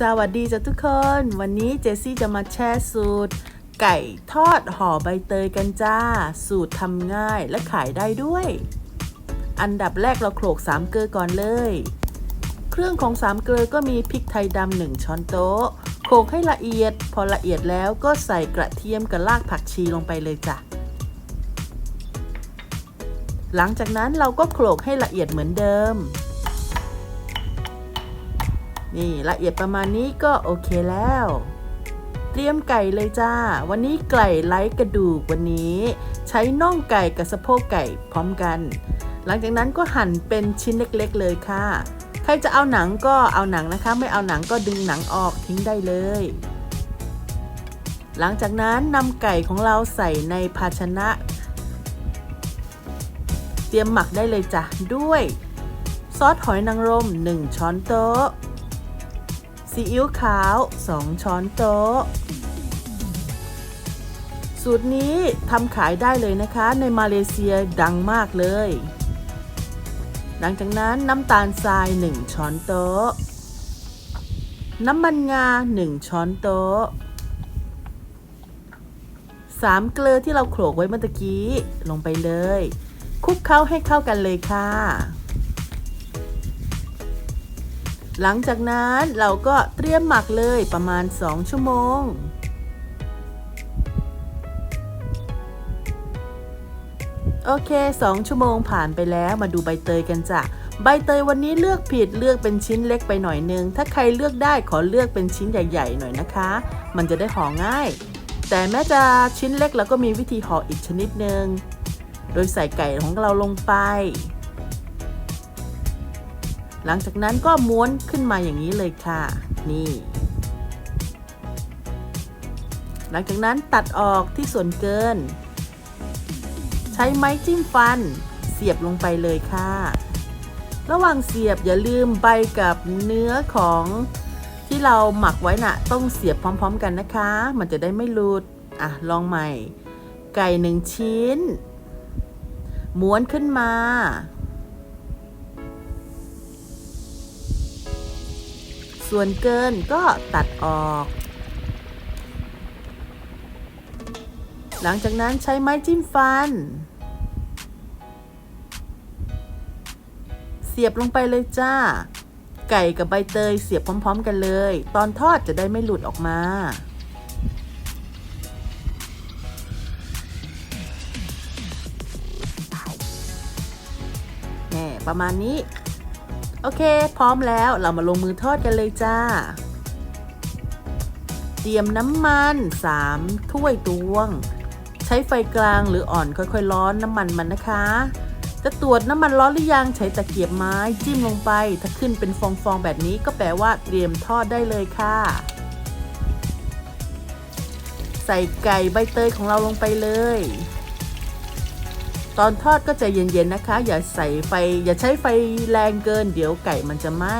สวัสดีจ้ะทุกคน วันนี้เจสซี่จะมาแชร์สูตร ไก่ทอดห่อใบเตยกันจ้า สูตรทำง่ายและขายได้ด้วย อันดับแรกเราโขลกสามเกลือก่อนเลย เครื่องของสามเกลือก็มีพริกไทยดำหนึ่งช้อนโต๊ะโขลกให้ละเอียด พอละเอียดแล้วก็ใส่กระเทียมกับรากผักชีลงไปเลยจ้ะหลังจากนั้นเราก็โขลกให้ละเอียดเหมือนเดิม นี่ละเอียดประมาณนี้ก็โอเคแล้ว เตรียมไก่เลยจ้า วันนี้ไก่ไร้กระดูกวันนี้ ใช้น่องไก่กับสะโพกไก่พร้อมกัน หลังจากนั้นก็หั่นเป็นชิ้นเล็กๆเลยค่ะ ใครจะเอาหนังก็เอาหนังนะคะ ไม่เอาหนังก็ดึงหนังออกทิ้งได้เลย หลังจากนั้นนำไก่ของเราใส่ในภาชนะ เตรียมหมักได้เลยจ้ะด้วยซอสหอยนางรม 1 ช้อนโต๊ะ ซีอิ๊วขาว 2 ช้อนโต๊ะ สูตรนี้ทำขายได้เลยนะคะ ในมาเลเซียดังมากเลย หลังจากนั้นน้ำตาลทราย 1 ช้อนโต๊ะ น้ำมันงา 1 ช้อนโต๊ะสามเกลือที่เราโขลกไว้เมื่อกี้ลงไปเลย คลุกเข้าให้เข้ากันเลยค่ะ หลังจากนั้นเราก็เตรียมหมักเลยประมาณ 2 ชั่วโมง โอเค 2 ชั่วโมงผ่านไปแล้วมาดูใบเตยกันจ้ะใบเตยวันนี้เลือกผิดเลือกเป็นชิ้นเล็กไปหน่อยนึง ถ้าใครเลือกได้ขอเลือกเป็นชิ้นใหญ่ ๆ หน่อยนะคะ มันจะได้ห่อง่าย แต่แม้จะชิ้นเล็กเราก็มีวิธีห่ออีกชนิดหนึ่งโดยใส่ไก่ของเราลงไป หลังจากนั้นก็ม้วนขึ้นมาอย่างนี้เลยค่ะ นี่ หลังจากนั้นตัดออกที่ส่วนเกิน ใช้ไม้จิ้มฟัน เสียบลงไปเลยค่ะ ระหว่างเสียบอย่าลืมใบกับเนื้อของที่เราหมักไว้น่ะ ต้องเสียบพร้อม ๆ กันนะคะ มันจะได้ไม่หลุด อะ ลองใหม่ ไก่หนึ่งชิ้น ม้วนขึ้นมา ส่วนเกินก็ตัดออก หลังจากนั้นใช้ไม้จิ้มฟัน เสียบลงไปเลยจ้า ไก่กับใบเตยเสียบพร้อม ๆ กันเลย ตอนทอดจะได้ไม่หลุดออกมาแน่ประมาณนี้ โอเค พร้อมแล้วเรามาลงมือทอดกันเลยจ้า เตรียมน้ำมัน 3 ถ้วยตวง ใช้ไฟกลางหรืออ่อนค่อยๆ ร้อนน้ำมันมันนะคะ จะตรวจน้ำมันร้อนหรือยังใช้ตะเกียบไม้จิ้มลงไป ถ้าขึ้นเป็นฟองๆแบบนี้ก็แปลว่าเตรียมทอดได้เลยค่ะใส่ไก่ใบเตยของเราลงไปเลย ตอนทอดก็ใจเย็นๆนะคะ อย่าใส่ไฟ อย่าใช้ไฟแรงเกิน เดี๋ยวไก่มันจะไหม้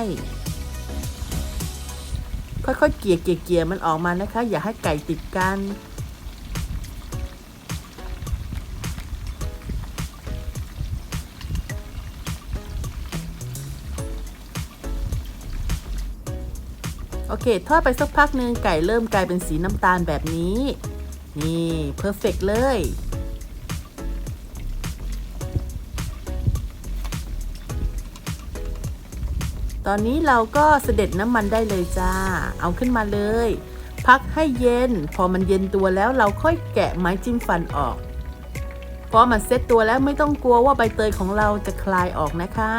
ค่อยๆเกลี่ยเกี่ยเกี่ยมันออกมานะคะ อย่าให้ไก่ติดกัน โอเค ทอดไปสักพักหนึ่งไก่เริ่มกลายเป็นสีน้ำตาลแบบนี้ นี่เพอร์เฟกเลย ตอนนี้เราก็เสด็จน้ำมันได้เลยจ้า เอาขึ้นมาเลย พักให้เย็น พอมันเย็นตัวแล้วเราค่อยแกะไม้จิ้มฟันออก พอมันเซ็ตตัวแล้วไม่ต้องกลัวว่าใบเตยของเราจะคลายออกนะคะ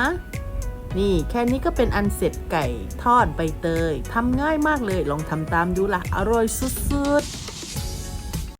นี่แค่นี้ก็เป็นอันเสร็จไก่ทอดใบเตยทำง่ายมากเลยลองทำตามดูละ่ะอร่อยสุดๆ